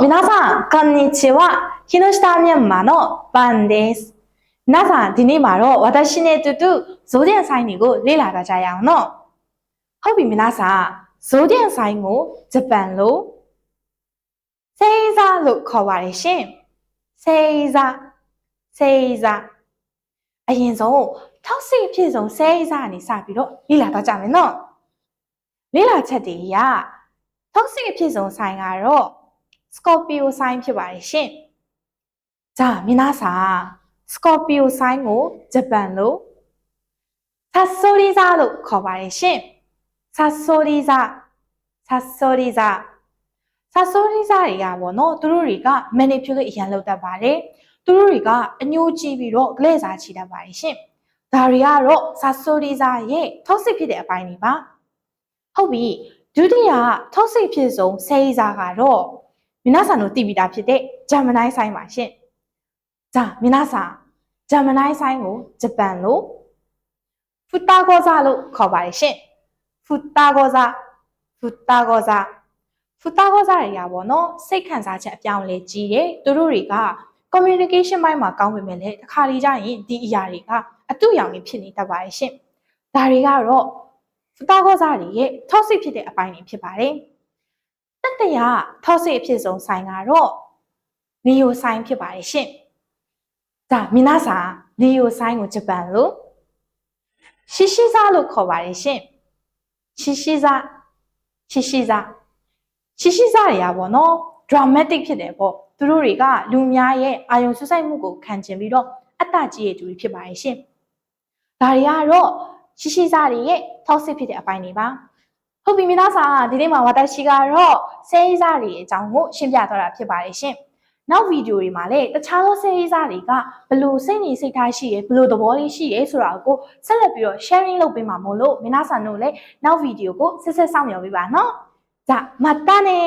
皆さんこんにちは木下ミャンマーのパンです皆さんဒီနေ့မှာတော့私နဲ့အတူတူဇိုဒီယန်ဆိုင်တွေကိုလေ့လာကြကြရအောင်နော်ဟုတ်ပြီ皆さんဇိုဒီယန်ဆိုင်ကိုဂျပန်လိုစေးစားလို့ခေါ်ပါတယ်ရှင်စေးစားစေးစားအရင်ဆုံးထောက်စိတ်ဖြစ်ဆုံးစေးစားကနေစပြီးတော့လေ့လာတော့ကြမယ်နော်လေ့လာချက်တွေအရထောက်စိတ်အဖြစ်ဆုံးဆိုင်ကတော့ Scorpio sign ဖြစ်ပါတယ်ရှင်။ဒါမင်းသားစာ Scorpio sign ကိုဂျပန်လို့ Sassoriza လို့ခေါ်ပါတယ်ရှင်။ Sassoriza Sassoriza Sassoriza တွေကပေါ့နော်သူတို့တွေက manipulate အရန်လုပ်တတ်ပါတယ်။သူတို့တွေကအညှိုးကြီးပြီးတော့ကလဲစားချီတတ်ပါတယ်ရှင်။ဒါတွေကတော့ Sassoriza ရဲ့ toxic ဖြစ်တဲ့အပိုင်းတွေပါ။ဟုတ်ပြီဒုတိယ toxic ဖြစ်ဆုံး Seiza ကတော့ 皆さんのသိပြီးသားဖြစ်တဲ့ဂျမနိုင်းဆိုင်ပါရှင်။じゃあ皆さんဂျမနိုင်းဆိုင်ကိုဂျပန်လိုဖူတာဂောဇာလို့ခေါ်ပါတယ်ရှင်။ဖူတာဂောဇာဖူတာဂောဇာဖူတာဂောဇာတွေကပေါ့နော်စိတ်ခံစားချက်အပြောင်းလဲကြီးတယ်။သူတို့တွေက communication ဘိုင်းမှာကောင်းပေမဲ့လည်းတစ်ခါလေကြာရင်ဒီအရာတွေကအတူရောင်တွေဖြစ်နေတတ်ပါတယ်ရှင်။ဒါတွေကတော့ဖူတာဂောဇာတွေရဲ့ toxic ဖြစ်တဲ့အပိုင်းတွေဖြစ်ပါတယ်။ တတရထောက်စိတ်အဖြစ်ဆုံးဆိုင်ကတော့နီယိုဆိုင်ဖြစ်ပါတယ်ရှင်။ဒါမီနာစာနီယိုဆိုင်ကိုဂျပန်လိုရှိရှိစားလို့ခေါ်ပါတယ်ရှင်။ရှိရှိစားရှိရှိစားရှိရှိစားတွေရပါတော့ dramatic ဖြစ်တယ်ပေါ့။သူတို့တွေကလူများရဲ့အာယုံဆွဆိုင်မှုကိုခံကျင်ပြီးတော့အတ္တကြီးရဲ့သူတွေဖြစ်ပါတယ်ရှင်။ဒါတွေကတော့ရှိရှိစားတွေရဲ့ toxic ဖြစ်တဲ့အပိုင်းတွေပါ။ ဟုတ်ပြီမိသားစာဒီနေ့မှာဝါတရှိကတော့ဆဲရေးစားတွေအကြောင်းကိုရှင်းပြသွားတာဖြစ်ပါတယ်ရှင်။နောက်ဗီဒီယိုတွေမှာလည်းတခြားသောဆဲရေးစားတွေကဘလို့စိတ်နေစိတ်ထားရှိရယ်ဘလို့သဘောလေးရှိရယ်ဆိုတာကိုဆက်လက်ပြီးတော့ sharing လုပ်ပေးမှာမို့လို့မိသားစာတို့လည်းနောက်ဗီဒီယိုကိုဆက်ဆက်စောင့်မျှော်ပေးပါနော်။ဒါမတ်တာနေ